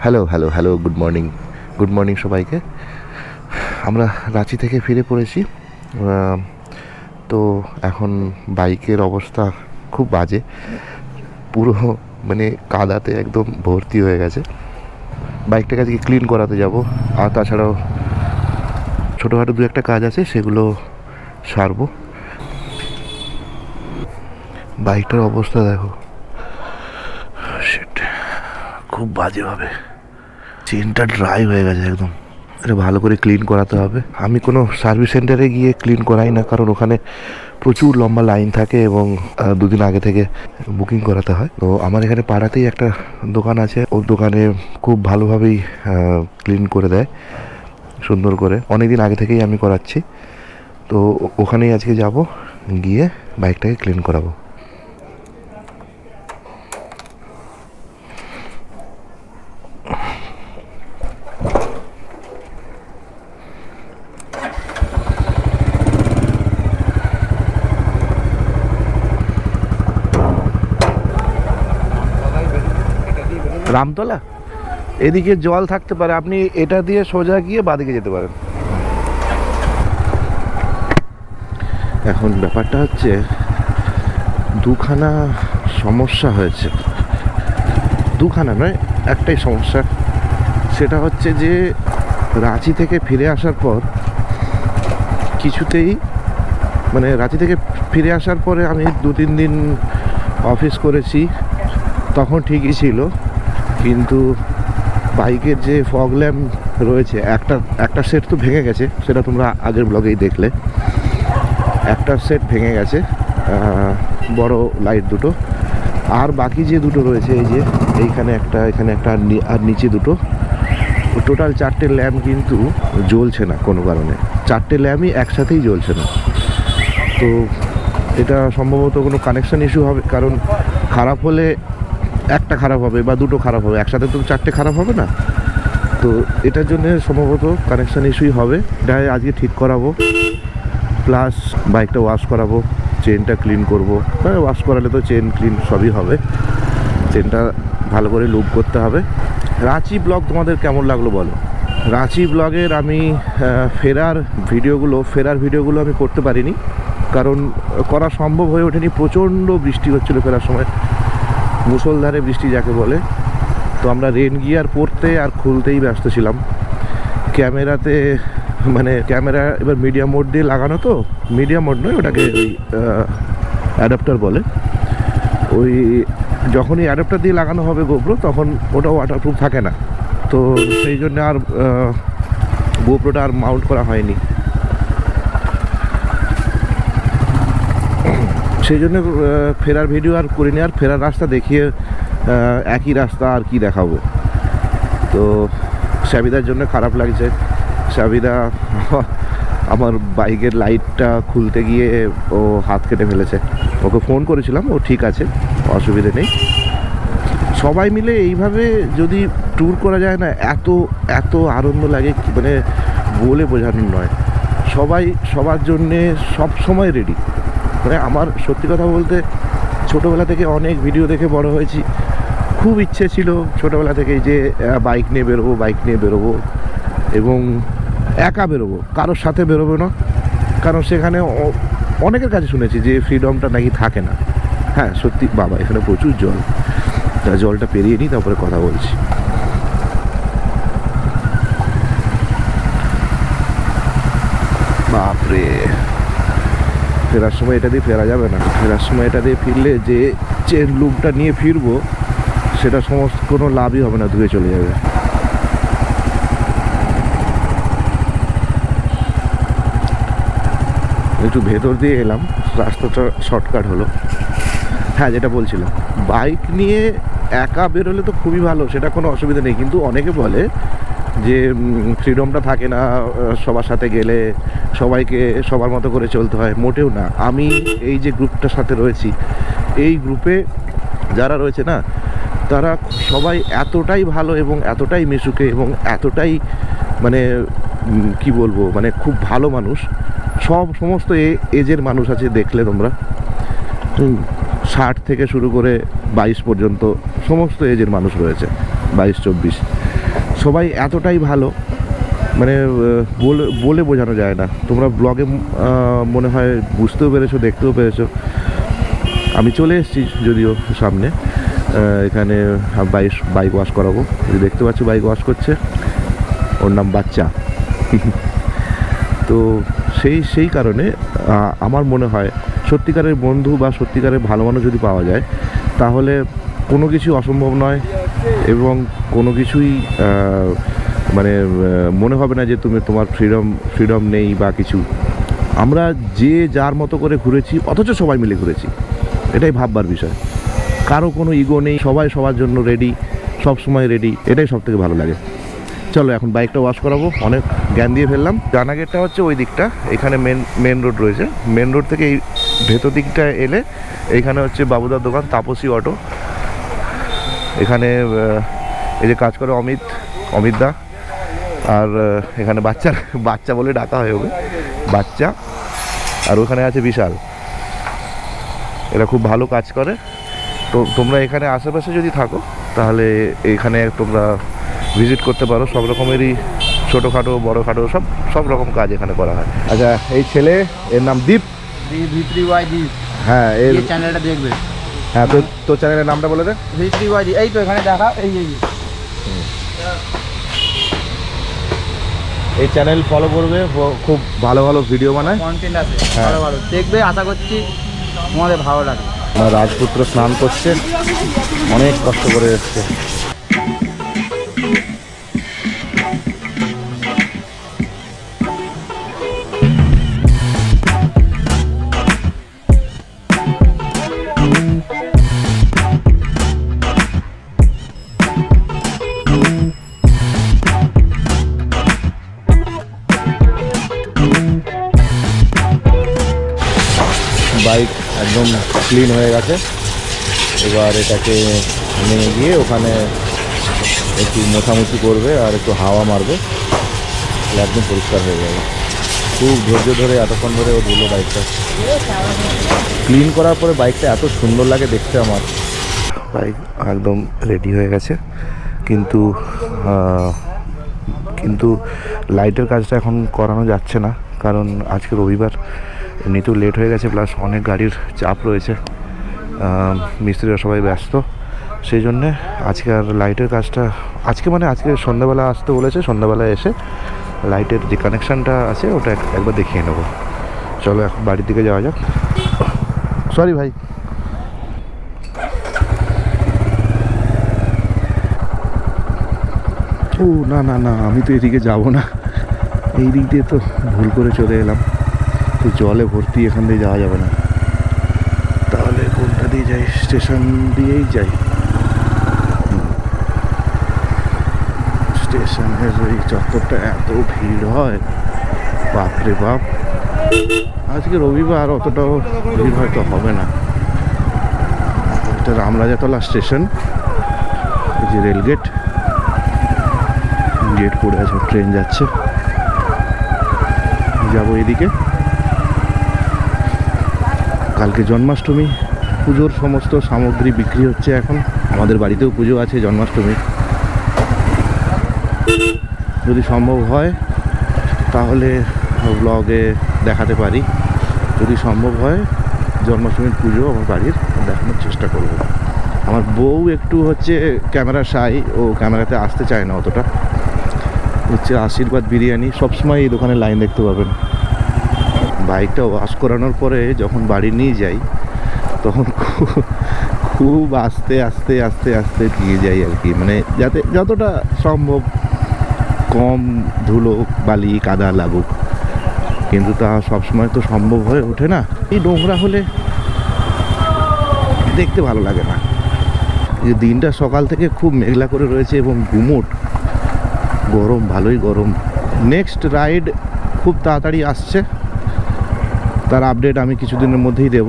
Hello hello hello good morning good morning সবাইকে। আমরা রাঁচি থেকে ফিরে পড়েছি। তো এখন বাইকের অবস্থা খুব বাজে। পুরো মানে কাদাতে একদম ভর্তি হয়ে গেছে। বাইকটাকে আজকে ক্লিন করাতে যাব। আর তাছাড়াও ছোটোখাটো দু একটা কাজ আছে, সেগুলো সারবো। বাইকটার অবস্থা দেখো. খুব বাজে হবে চেনটা ড্রাই হয়ে গেছে একদম। এটা ভালো করে ক্লিন করাতে হবে। আমি কোনো সার্ভিস সেন্টারে গিয়ে ক্লিন করাই না, কারণ ওখানে প্রচুর লম্বা লাইন থাকে এবং দুদিন আগে থেকে বুকিং করাতে হয়। তো আমার এখানে পাড়াতেই একটা দোকান আছে। ওর দোকানে খুব ভালোভাবেই ক্লিন করে দেয়, সুন্দর করে। অনেক দিন আগে থেকেই আমি করাচ্ছি। তো ওখানেই আজকে যাব, গিয়ে বাইকটাকে ক্লিন করাবো। রামতলা? এদিকে জল থাকতে পারে, আপনি এটা দিয়ে সোজা গিয়ে বাদিকে যেতে পারেন। এখন ব্যাপারটা হচ্ছে, দুখানা সমস্যা হয়েছে। দুখানা নয়, একটাই সমস্যা। সেটা হচ্ছে যে, রাঁচি থেকে ফিরে আসার পর কিছুতেই মানে রাঁচি থেকে ফিরে আসার পরে আমি দু তিন দিন অফিস করেছি, তখন ঠিকই ছিল। কিন্তু বাইকের যে ফগ ল্যাম্প রয়েছে, একটা একটা সেট তো ভেঙে গেছে, সেটা তোমরা আগের ব্লগেই দেখলে। একটা সেট ভেঙে গেছে বড় লাইট দুটো। আর বাকি যে দুটো রয়েছে, এই যে এইখানে একটা, এখানে একটা আর নিচে দুটো। টোটাল চারটে ল্যাম্প কিন্তু জ্বলছে না কোনো কারণে। চারটে ল্যাম্পই একসাথেই জ্বলছে না। তো এটা সম্ভবত কোনো কানেকশান ইস্যু হবে, কারণ খারাপ হলে একটা খারাপ হবে বা দুটো খারাপ হবে, একসাথে তো চারটে খারাপ হবে না। তো এটার জন্য সম্ভবত কানেকশান ইস্যুই হবে। এটা আজকে ঠিক করাবো। প্লাস বাইকটা ওয়াশ করাবো চেনটা ক্লিন করব। মানে ওয়াশ করালে তো চেন ক্লিন সবই হবে। চেনটা ভালো করে লুপ করতে হবে। রাঁচি ব্লগ তোমাদের কেমন লাগল বলো? রাঁচি ব্লগের আমি ফেরার ভিডিওগুলো ফেরার ভিডিওগুলো আমি করতে পারিনি। কারণ করা সম্ভব হয়ে ওঠেনি। প্রচণ্ড বৃষ্টি হচ্ছিল ফেরার সময়। মুষলধারে বৃষ্টি যাকে বলে, তো আমরা রেন গিয়ার পরতে আর খুলতেই ব্যস্ত ছিলাম। ক্যামেরাতে মানে ক্যামেরা এবার মিডিয়াম মোড দিয়ে লাগানো তো মিডিয়াম মোড নয়, ওটাকে ওই অ্যাডাপ্টার বলে। ওই যখনই অ্যাডাপ্টার দিয়ে লাগানো হবে গোপ্রো তখন ওটা ওয়াটারপ্রুফ থাকে না। তো সেই জন্য আর গোপ্রোটা আর মাউন্ট করা হয়নি। সেই জন্য ফেরার ভিডিও আর করিনি, আর ফেরার রাস্তা দেখিয়ে একই রাস্তা আর কি দেখাবো। তো সাবিদার জন্য খারাপ লাগছে। সাবিদা আমার বাইকের লাইটটা খুলতে গিয়ে ও হাত কেটে ফেলেছে। ওকে ফোন করেছিলাম, ও ঠিক আছে, অসুবিধে নেই। সবাই মিলে এইভাবে যদি ট্যুর করা যায় না, এত এত আনন্দ লাগে মানে বলে বোঝানোর নয়। সবাই, সবার জন্যে সব সময় রেডি মানে আমার সত্যি কথা বলতে ছোটোবেলা থেকে অনেক ভিডিও দেখে বড় হয়েছি। খুব ইচ্ছে ছিল ছোটোবেলা থেকে যে বাইক নিয়ে বেরোবো বাইক নিয়ে বেরোবো এবং একা বেরোবো, কারোর সাথে বেরোবো না। কারণ সেখানে অনেকের কাছে শুনেছি যে ফ্রিডমটা নাকি থাকে না। হ্যাঁ সত্যি, বাবা, এখানে প্রচুর জল। তা জলটা পেরিয়ে নিই, তারপরে কথা বলছি। বাপরে! ফেরার সময় এটা দিয়ে ফেরা যাবে না। ফেরার সময় এটা দিয়ে ফিরলে যে চেন লুপটা নিয়ে ফিরবো, সেটা সমস্ত কোনো লাভই হবে না, ধুয়ে চলে যাবে। একটু ভেতর দিয়ে এলাম, রাস্তাটা শর্টকাট হলো। হ্যাঁ যেটা বলছিলাম। বাইক নিয়ে একা বেরোলে তো খুবই ভালো সেটা কোনো অসুবিধা নেই। কিন্তু অনেকে বলে যে ফ্রিডমটা থাকে না সবার সাথে গেলে সবাইকে সবার মতো করে চলতে হয়। মোটেও না। আমি এই যে গ্রুপটার সাথে রয়েছি এই গ্রুপে যারা রয়েছে না তারা সবাই এতটাই ভালো এবং এতটাই মিশুকে এবং এতটাই মানে কি বলব মানে খুব ভালো মানুষ। সব সমস্ত এজের মানুষ আছে দেখলে তোমরা। হুম, ষাট থেকে শুরু করে বাইশ পর্যন্ত সমস্ত এজের মানুষ রয়েছে, বাইশ, চব্বিশ। সবাই এতটাই ভালো মানে বলে বলে বোঝানো যায় না। তোমরা ব্লগে মনে হয় বুঝতেও পেরেছ, দেখতেও পেরেছ। আমি চলে এসেছি যদিও সামনে এখানে বাইক বাইক ওয়াশ করাবো। দেখতে পাচ্ছি, বাইক ওয়াশ করছে। ওর নাম বাচ্চা। তো সেই সেই কারণে আমার মনে হয় সত্যিকারের বন্ধু বা সত্যিকারের ভালো মানুষ যদি পাওয়া যায়, তাহলে কোনো কিছু অসম্ভব নয় এবং কোনো কিছুই মানে মনে হবে না যে তুমি, তোমার ফ্রিডম ফ্রিডম নেই বা কিছু। আমরা যে যার মতো করে ঘুরেছি, অথচ সবাই মিলে ঘুরেছি। এটাই ভাববার বিষয়। কারও কোনো ইগো নেই, সবাই সবার জন্য রেডি সব সময় রেডি এটাই সব থেকে ভালো লাগে। চলো, এখন বাইকটা ওয়াশ করাবো। অনেক জ্ঞান দিয়ে ফেললাম। জানা গেটটা হচ্ছে ওই দিকটা, এখানে মেন মেন রোড রয়েছে। মেন রোড থেকে এই ভেতর দিকটা এলে এইখানে হচ্ছে বাবুদার দোকান, তাপসী অটো এখানে এই যে কাজ করে অমিত অমিত দা। আর এখানে বাচ্চার বাচ্চা বলে ডাকা হয় ওকে। বাচ্চা। আর ওখানে আছে বিশাল। এরা খুব ভালো কাজ করে। তো তোমরা এখানে আশেপাশে যদি থাকো, তাহলে এখানে তোমরা ভিজিট করতে পারো। সব রকমেরই ছোটোখাটো বড়োখাটো সব সব রকম কাজ এখানে করা হয়। আচ্ছা এই ছেলে এর নাম দীপ? হ্যাঁ এই চ্যানেলটা দেখবে। হ্যাঁ তো তোর চ্যানেলের নামটা বলে দে। এই তো এখানে দেখা এই এই এই। চ্যানেল ফলো করবে খুব ভালো ভালো ভিডিও বানায়। কন্টেন্ট আছে হ্যাঁ। ভালো ভালো। দেখবে আশা করছি তোমাদের ভালো লাগবে। রাজপুত্র স্নান করছে অনেক কষ্ট করে এসছে। একদম ক্লিন হয়ে গেছে। এবার এটাকে নিয়ে গিয়ে ওখানে একটু মোছামুছি করবে আর একটু হাওয়া মারবে। একদম পরিষ্কার হয়ে যাবে। খুব ধৈর্য ধরে এতক্ষণ ধরে ও ধুলো বাইকটা ক্লিন করার পরে বাইকটা এত সুন্দর লাগে দেখতে আমার। বাইক একদম রেডি হয়ে গেছে। কিন্তু কিন্তু লাইটের কাজটা এখন করানো যাচ্ছে না। কারণ আজকে রবিবার। এমনিতেও লেট হয়ে গেছে প্লাস অনেক গাড়ির চাপ রয়েছে। মিস্ত্রিরা সবাই ব্যস্ত। সেই জন্যে আজকে আর লাইটের কাজটা, আজকে মানে আজকে সন্ধ্যাবেলা আসতে বলেছে, সন্ধ্যাবেলা এসে লাইটের যে কানেকশানটা আছে, ওটা একবার দেখিয়ে নেব। চলো এখন বাড়ির দিকে যাওয়া যাক। সরি ভাই। ও, না না না, আমি তো এদিকে যাব না। এই দিক দিয়ে তো ভুল করে চলে এলাম। তো জলে ভর্তি এখান দিয়ে যাওয়া যাবে না। তাহলে কোনটা দিয়ে যাই? স্টেশন দিয়েই যাই। স্টেশনের ওই চত্বরটা এত ভিড় হয়। বাপরে বাপ। আজকে রবিবার, অতটাও ভিড় হয়তো হবে না। এটা রামরাজাতলা স্টেশন যে রেলগেট গেট পড়ে আছে, ট্রেন যাচ্ছে। যাব এদিকে। কালকে জন্মাষ্টমী, পুজোর সমস্ত সামগ্রী বিক্রি হচ্ছে এখন। আমাদের বাড়িতেও পুজো আছে জন্মাষ্টমী। যদি সম্ভব হয়, তাহলে ব্লগে দেখাতে পারি। যদি সম্ভব হয়, জন্মাষ্টমীর পুজো আমার বাড়ির দেখানোর চেষ্টা করব। আমার বউ একটু হচ্ছে ক্যামেরা সাই ও ক্যামেরাতে আসতে চায় না অতটা। হচ্ছে আশীর্বাদ বিরিয়ানি, সবসময় এই দোকানে লাইন দেখতে পাবেন। বাইকটা ওয়াশ করানোর পরে যখন বাড়ি নিয়ে যাই, তখন খুব আস্তে আস্তে আস্তে আস্তে দিয়ে যাই আর কি। মানে যাতে যতটা সম্ভব কম ধুলো, বালি, কাদা লাগুক। কিন্তু তা সবসময় তো সম্ভব হয়ে ওঠে না। এই নোংরা হলে দেখতে ভালো লাগে না। যে দিনটা সকাল থেকে খুব মেঘলা করে রয়েছে এবং গুমোট। গরম, ভালোই গরম। নেক্সট রাইড খুব তাড়াতাড়ি আসছে। তার আপডেট আমি কিছুদিনের মধ্যেই দেব।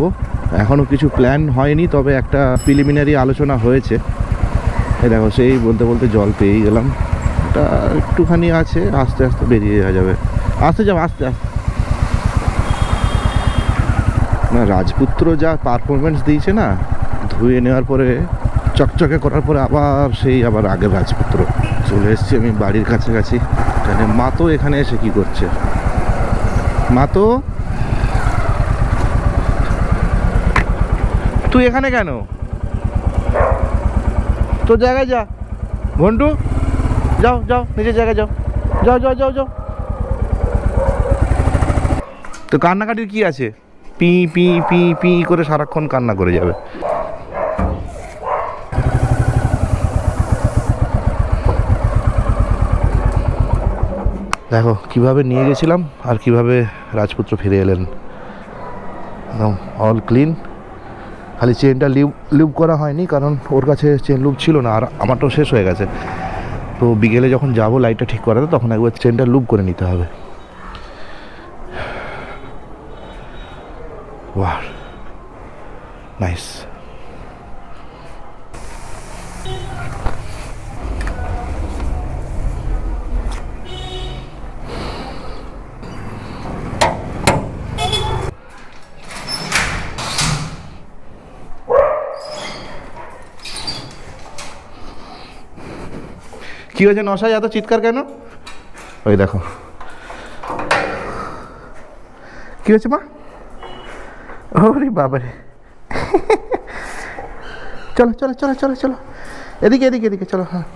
এখনও কিছু প্ল্যান হয়নি, তবে একটা প্রিলিমিনারি আলোচনা হয়েছে। এই দেখো, সেই বলতে বলতে জল পেয়েই গেলাম। এটা একটুখানি আছে, আস্তে আস্তে বেরিয়ে যাওয়া যাবে। আস্তে যাও, আস্তে আস্তে। না, রাজপুত্র যা পারফরমেন্স দিয়েছে না, ধুয়ে নেওয়ার পরে, চকচকে করার পরে আবার সেই আবার আগে রাজপুত্র। চলে এসেছি আমি বাড়ির কাছাকাছি। এখানে মা তো এখানে এসে কি করছে? মা তো তুই এখানে কেন? তোর জায়গায় যা। ঘন্টু, যাও যাও, নিজের জায়গায় যাও। যাও যাও যাও যাও। তো কান্নাকাটির কি আছে? পি পি পি পি করে সারাক্ষণ কান্না করে যাবে। দেখো, কীভাবে নিয়ে গেছিলাম আর কীভাবে রাজপুত্র ফিরে এলেন। একদম অল ক্লিন খালি চেনটা লিভ লিভ করা হয়নি, কারণ ওর কাছে চেন লুপ ছিল না, আর আমারটাও শেষ হয়ে গেছে। তো বিকেলে যখন যাব লাইটটা ঠিক করাতে, তখন একবার চেনটা লুপ করে নিতে হবে। ওয়ার নাইস কি হয়েছে নশায় এত চিৎকার কেন ওই দেখো কি হয়েছে মা ওরে বাবারে চলো চলো চলো চলো চলো এদিকে এদিকে এদিকে চলো হ্যাঁ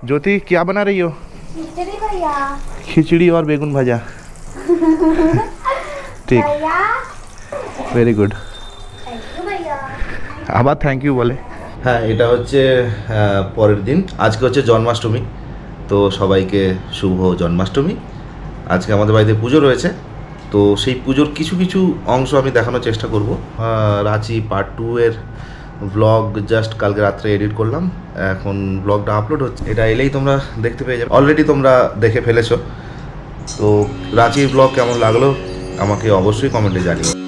ज्योति क्या बना रही हो खिचड़ी भैया खिचड़ी और बेगुन भाजा ठीक भैया वेरी गुड थैंक यू भैया আবার থ্যাংক ইউ বলে হ্যাঁ এটা হচ্ছে পরের দিন। আজকে হচ্ছে জন্মাষ্টমী, তো সবাইকে শুভ জন্মাষ্টমী। আজকে আমাদের বাড়িতে পুজো রয়েছে, তো সেই পুজোর কিছু কিছু অংশ আমি দেখানোর চেষ্টা করব। রাঁচি পার্ট টু এর ব্লগ জাস্ট কালকে রাত্রে এডিট করলাম, এখন ব্লগটা আপলোড হচ্ছে। এটা এলেই তোমরা দেখতে পেয়ে যাবে। অলরেডি তোমরা দেখে ফেলেছো। তো রাঁচির ব্লগ কেমন লাগল, আমাকে অবশ্যই কমেন্টে জানিও।